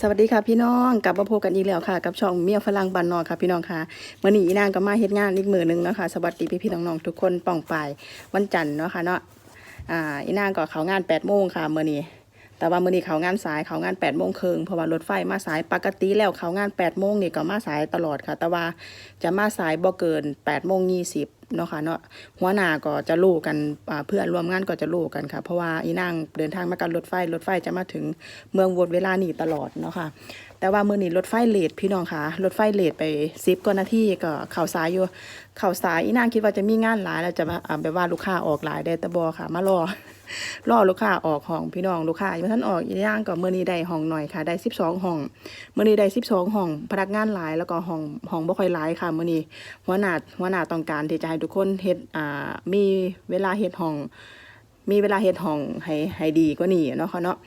สวัสดีค่ะพี่น้องกลับมาพบกันอีกแล้วค่ะ กับช่องเมียฝรั่งบันนอค่ะพี่น้องค่ะมื่อนี้อีนางก็มาเฮ็ดงานอีกมือหนึงนะคะสวัสดีพี่พี่น้องๆทุกคนป่องไปวันจันทร์เนาะค่ะเนาะอ่าอีนางก็เขางาน8ปดโมงค่ะมื่อนี้แต่ว่ามื่อนี้เขางานสายเขางาน8ปดโมงครึ่งเพราะว่ารถไฟมาสายปกติแล้วเขางาน8ปดโมงนี่ก็มาสายตลอดค่ะ แต่ว่าจะมาสายบ่เกิน8ปดโมงยี่สิบ เนาะค่ะเนาะหัวหน้าก็จะรู้กันเพื่อนร่วมงานก็จะรู้กันค่ะ เพราะว่าอีนางเดินทางมากับรถไฟรถไฟจะมาถึงเมืองวนเวลานี่ตลอดเนาะค่ะแต่ว่ามื้อนี้รถไฟเลทพี่น้องค่ะรถไฟเลทไปสิบกว่านาทีก็เข่าสายอยู่เข่าสายอีนางคิดว่าจะมีงานหลายแล้วจะมาแบบว่าลูกค้าออกหลายได้ต่บอค่ะมารอรอลูกค้าออกห้องพี่น้องลูกค้ายังบ่ท่านออกอีนางก็มื้อนี้ได้ห้องหน่อยค่ะ ได้12ห้องมื้อนี้ได้12ห้องพนักงานหลายแล้วก็ห้องห้องบ่ค่อยหลายค่ะมื้อนี้หัวหน้าหัวหน้าต้องการที่จะให้ทุกคนเฮ็ดอ่ามีเวลาเฮ็ดห้อง มีเวลาเฮ็ดห้องให้ให้ดีกว่านี้เนาะค่ะเนาะ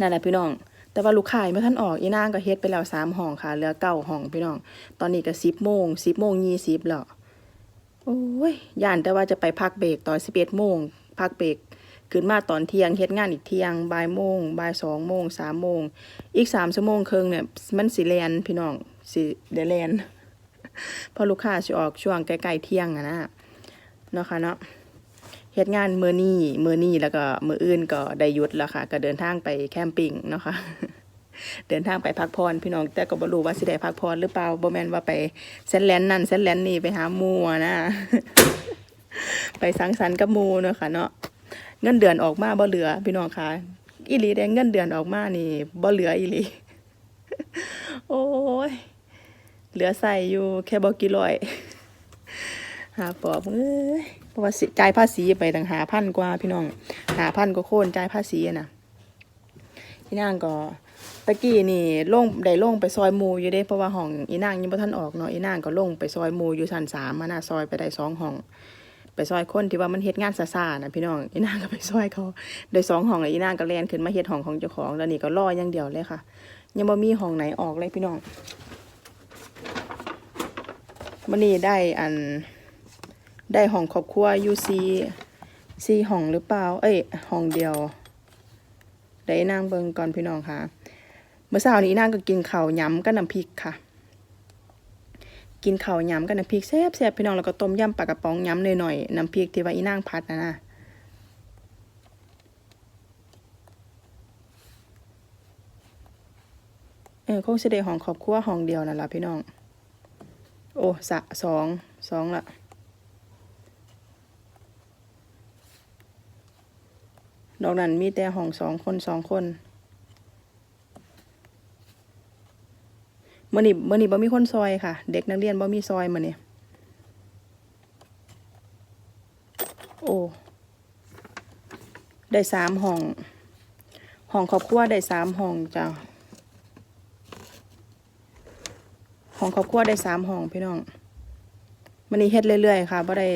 นั่นแหละพี่น้อง แต่ว่าลูกค้ายังบ่ท่านออกอีนางก็เฮ็ดไปแล้วสามห้องค่ะเหลือเก้าห้องพี่น้อง ตอนนี้ก็สิบโมงสิบโมงยี่สิบแล้วโอ้ยย่านแต่ว่าจะไปพักเบรกตอนสิบเอ็ดโมงพักเบรกขึ้นมาตอนเที่ยงเฮ็ดงานอีกเที่ยงบ่ายโมงบ่ายสองโมงสามโมงอีกสามชั่วโมงครึ่งเนี่ยมันสิแลนพี่น้องสิเดแลน พราะลูกค้าสิออกช่วงใกล้ๆเที่ยงอะนะเนาะค่ะเนาะเฮ็ดงานมื้อนี้มื้อนี้แล้วก็มืออื่นก็ได้ยุดแล้วค่ะ ก็เดินทางไปแคมปิ้งเนาะค่ะเดินทางไปพักผ่อนพี่น้องแต่ก็บ่รู้ว่าสิได้พักผ่อนหรือเปล่าบ่แม่นว่าไปเส้นแลนนั่นเส้นแลนนี่ไปหาหมู่นะ ไปสังสรรค์กับหมู่เนาะค่ะเนาะเงินเดือนออกมาบ่เหลือ พี่น้องค่ะอีหลีแดงเงินเดือนออกมานี่บ่เหลืออีหลี โอ้ย เหลือใส่อยู่แค่บ่กี่ร้อยหาปอบเอ้ยเพราะว่าจ่ายภาษีไปตั้งหาพันกว่าพี่น้องหาพันก็โค่นจ่ายภาษีนะพี่นางก็ตะกี้นี่ลงได้ลงไปซอยมูอยู่เด้เพราะว่าห้องอีนางยังบ่ทันออกเนาะอีนางก็ลงไปซอยมูอยู่ชั้นสามมาน่าซอยไปได้สองห้อง ไปซอยคนที่ว่ามันเฮ็ดงานซ่าๆนะพี่น้องอีนางก็ไปซอยเขาได้สองห้องแล้วอีนางก็แลนขึ้นมาเฮ็ดห้องของเจ้าของแล้วนี่ก็รออย่างเดียวเลยค่ะ ยังบ่มีห้องไหนออกเลยพี่น้อง มื้อนี้ได้อันได้ห้องครอบครัวอยู่ซีซีห้องหรือเปล่า เอ้ยห้องเดียว ได้นางเบิ่งก่อนพี่น้องค่ะ เมื่อเช้านี้นางก็กินข้าวยำกับน้ำพริกค่ะ กินข้าวยำกับน้ำพริกแซ่บแซ่บพี่น้องแล้วก็ต้มยำปลากระป๋องยำหน่อยๆน้ำพริกที่ว่าอีนางพัดนะนะเออคงสิได้ห้องครอบครัวห้องเดียวนั่นล่ะพี่น้อง โอ้สะสองสองละดอกนั้นมีแต่ห้องสองคนสองคนมื่อนี้มื่อนี้บ่มีคนซอยค่ะ เด็กนักเรียนบ่มีซอยมือนี้โอ้ได้สามห้องห้องครอบครัวได้สามห้องจ้ะ ห้องครอบครัวได้สามห้องพี่น้องมื่อนี้เฮ็ดเรื่อยๆค่ะบ่ได้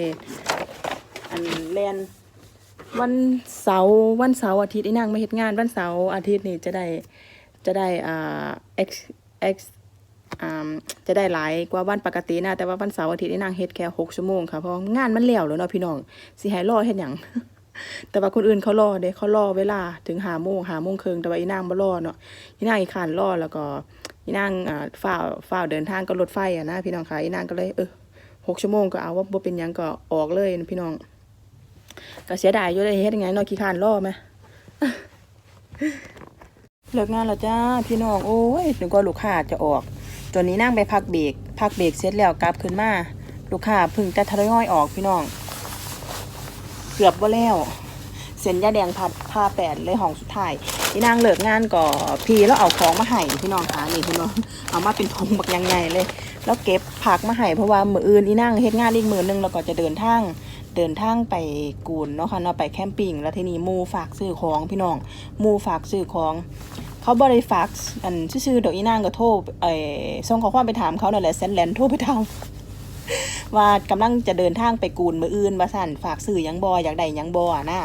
อันแลนวันเสาร์วันเสาร์อาทิตย์อีนางมาเฮ็ดงาน วันเสาร์อาทิตย์นี่จะได้จะได้อ่า x x อ่าจะได้หลายกว่าวันปกตินะแต่ว่าวันเสาร์อาทิตย์นี่นางเฮ็ดแค่หกชั่วโมงค่ะเพราะงานมันแล้วแล้วเนาะพี่น้องสิให้รอเฮ็ดหยังแต่ว่าคนอื่นเขารอเด้เขารอเวลาถึงหาโมงหาโมงครึ่งแต่ว่าอีนางบ่รอเนาะอีนางอีขานรอแล้วก็ อีนางอ่าฝ้าฝ้าเดินทางก็รถไฟอะนะพี่น้องค่ะอีนางก็เลยเออหกชั่วโมงก็เอาว่าบ่เป็นยังก็ออกเลยพี่น้องก็เสียดายอยู่ได้เฮ็ดยังไงนาะขี้ขานรอไหมเลิกงานแล้วจ้าพี่น้องโอ้ยนึกว่าลูกค้าจะออกจนนี้นั่งไปพักเบรกพักเบรกเสร็จแล้วกลับขึ้นมาลูกค้าพึ่งจะทยอยออกพี่น้อง เกือบว่าแล้ว ส้นยาแดงพัดผ้าแปดเลยห้องสุดท้ายพี่นางเลิกงานก่อพี่แล้วเอาของมาให้พี่น้องคะนี่พี่น้องเอามาเป็นทงบักยังไงเลย แล้วเก็บผักมาให้เพราะว่ามืออื่นอีนั่งเฮ็ดงานอีกมือนึงแล้วก็จะเดินทางเดินทางไปกูนเนาะค่ะเนาะไปแคมปิ้งแล้วทีนี้มูฝากซื้อของพี่น้องมูฝากซื้อของเขาบริฝากอันชื่อๆดอกอีนางก็โทรเอ่อส่งข้อความไปถามเขานั่นแหละเซนแลนโทรไปถามว่ากำลังจะเดินทางไปกูนมืออื่นมาสั่นฝากซื้อยังบออยากได้ยังบอนะ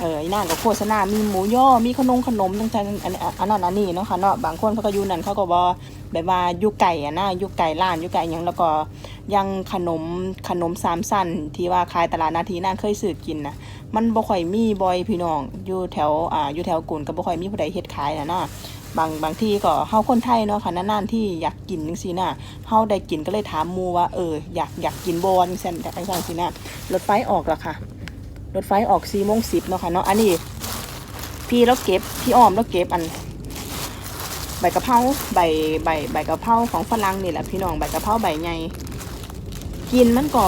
เอออีนางก็โฆษณา มีหมูย่อ มีขนมขนมต่างๆอันอันนั้นอันนี้เนาะค่ะเนาะ บางคนเขาก็อยู่นั่นเขาก็บอแบบว่าอยู่ไก่อะนะอยู่ไก่ร้านอยู่ไก่ยังแล้วก็ยังขนมขนมสามสั้นที่ว่าขายตลาดนาทีนางเคยซื้อกินนะมันบ่ค่อยมีบ่อยพี่น้องอยู่แถวอ่าอยู่แถวกุนก็บ่ค่อยมีผู้ใดเฮ็ดขายน่ะเนาะบางบางที่ก็เฮาคนไทยเนาะค่ะนานๆที่อยากกินจังซี่น่ะเฮาได้กินก็เลยถามมูว่าเอออยากอยากกินบ่จังซั่นจังซั่นสินะรถไฟออกแล้วค่ะ รถไฟออก4โมง10เนาะค่ะเนาะอันนี้ พี่แล้วเก็บพี่อ้อมแล้วเก็บอัน ใบกะเพราใบใบใบกะเพราของฝรั่งนี่แหละพี่น้องใบกะเพราใบใหญ่กินมันก็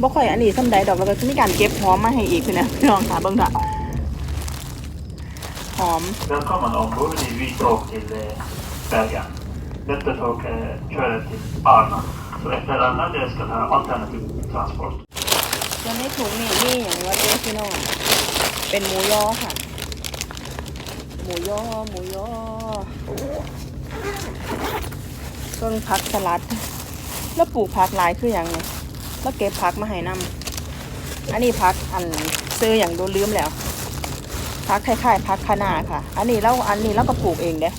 บ่ค่อยอันนี้สำใดดอกแล้วก็มีการเก็บหอมมาให้อีกพี่นะพี่น้องค่ะเบิ่งเถอะหอม Välkommen ombord i Vita och till eh, Bergen. Detta tåg eh, körer till Arna. Så efter Arna det ska ha alternativ transport. ส่วนในถุงนี่นี่อย่างว่าเจ๊พี่น้องเป็นหมูยอค่ะ หมูยอหมูยอต้นผักสลัด แล้วปลูกผักหลายคืออย่างนี้แล้วเก็บผักมาให้นำอันนี้พักอันซื้ออย่างโดนลืมแล้วพักคล้ายๆพักคะนาค่ะ อันนี้เราอันนี้เราก็ปลูกเองเด้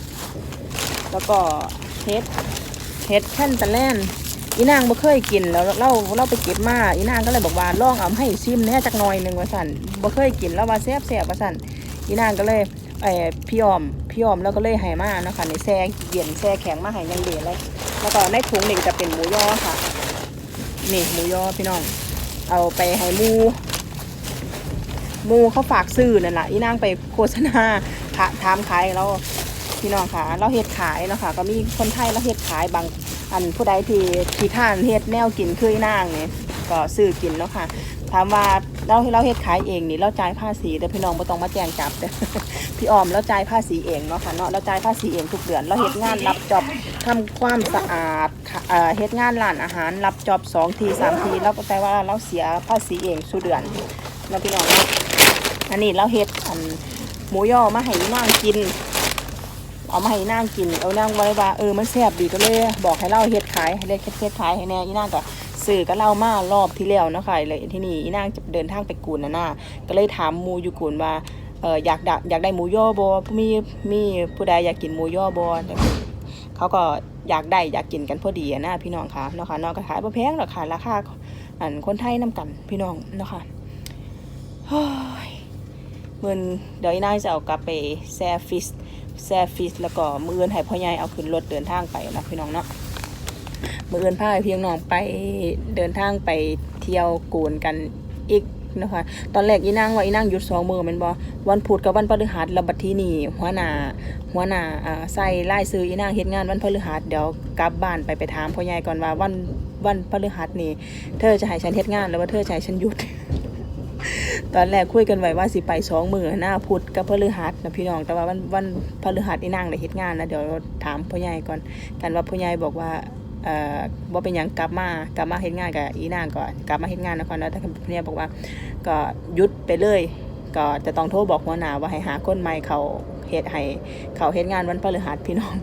แล้วก็เฮ็ดเฮ็ดแค่นตะแล่น อีนางบ่เคยกินแล้วเราเราไปเก็บมาอีนางก็เลยบอกว่าลองเอามาให้ซิมแน่จักหน่อยหนึ่งว่าสั่นบ่เคยกินแล้วว่าแซ่บแซ่บว่าสั่นอีนางก็เลยไอ้พี่ออมพี่ออมแล้วก็เลยให้มาเนาะคะในแช่เย็นแช่แข็งมาให้ยังดีเลยแล้วก็ในถุงนี่จะเป็นหมูยอค่ะนี่หมูยอพี่น้อง เอาไปให้หมูหมูเขาฝากซื้อนั่นแหละอีนางไปโฆษณาถาถามขายแล้วพี่น้องค่ะ เราเฮ็ดขายเนาะค่ะก็มีคนไทยเราเฮ็ดขายบาง อันผู้ใดที่ที่ข้านเฮ็ดแนวกินคือนางเนี่ยก็ซื้อกินเนาะค่ะถามว่าเราเราเฮ็ดขายเองนี่เราจ่ายภาษีแต่พี่น้องบ่ต้องมาแจ้งจับเด้อพี่ออมเราจ่ายภาษีเองเนาะค่ะเนาะเราจ่ายภาษีเองทุกเดือนเราเฮ็ดงานรับจอบทำความสะอาดค่ะเอ่อเฮ็ดงานร้านอาหารรับจอบสองทีสามทีแล้วก็แปลว่าเราเสียภาษีเองสู่เดือนแล้วพี่น้องเนาะอันนี้เราเฮ็ดอันหมูย่อมาให้นางกิน เอามาให้นางกินเอานางไว้ว่าเออมันแซ่บดีก็เลย บอกให้เราเฮ็ดขายให้เฮ็ดเฮ็ดขายให้แน่อีนางก็ซื้อก็เล่ามารอบที่แล้วนะค่ะเลยที่นี่อีนางจะเดินทางไปกูนนะน่ะก็เลยถามหมูอยู่กูนว่าเอออยากดอยากได้หมูย่อบ่มีมีผู้ใดอยากกินหมูย่อบ่เขาก็อยากได้อยากกินกันพอดีอะนะพี่น้องค่ะเนาะค่ะเนาะก็ขายบ่แพงหรอกค่ะราคาอันคนไทยนํกันพี่น้องเนาะค่ะเฮ้ยเงินเดี๋ยวอีนางจะเอากลับไปแซ่ฟิช แซฟิสแล้วก็มืออื่นให้พ่อใหญ่เอาขึ้นรถเดินทางไปนะพี่น้องเนาะมืออื่นพาพี่น้องไปเดินทางไปเที่ยวกูนกันอีกนะคะตอนแรกอีนางว่าอีนางหยุดสองมือมันบอวันพุธกับวันพฤหัสแล้วบัดที่นี่หัวหน้าหัวหน้าอ่าใส่ไล่ซื้ออีนางเฮ็ดงานวันพฤหัสเดี๋ยวกลับบ้านไปไปถามพ่อใหญ่ก่อนว่าวันวันพฤหัสนี่เธอจะให้ฉันเฮ็ดงานหรือว่าเธอจะให้ฉันหยุด ตอนแรกคุยกันไว้ว่าสิไปสองมือหน้าพุธกับพฤหัสนะพี่น้องแต่ว่าวันวันพฤหัสอีนางได้เฮ็ดงานนะเดี๋ยวถามพ่อใหญ่ก่อนกันว่าพ่อใหญ่บอกว่าเอ่อบ่เป็นหยังกลับมากลับมาเฮ็ดงานกับอีนางก่อนกลับมาเฮ็ดงานนครแล้วแต่พ่อใหญ่บอกว่า ก็หยุดไปเลยก็จะต้องโทรบอกหัวหน้าว่าให้หาคนใหม่เขาเฮ็ดให้เขาเฮ็ดงานวันพฤหัสพี่น้อง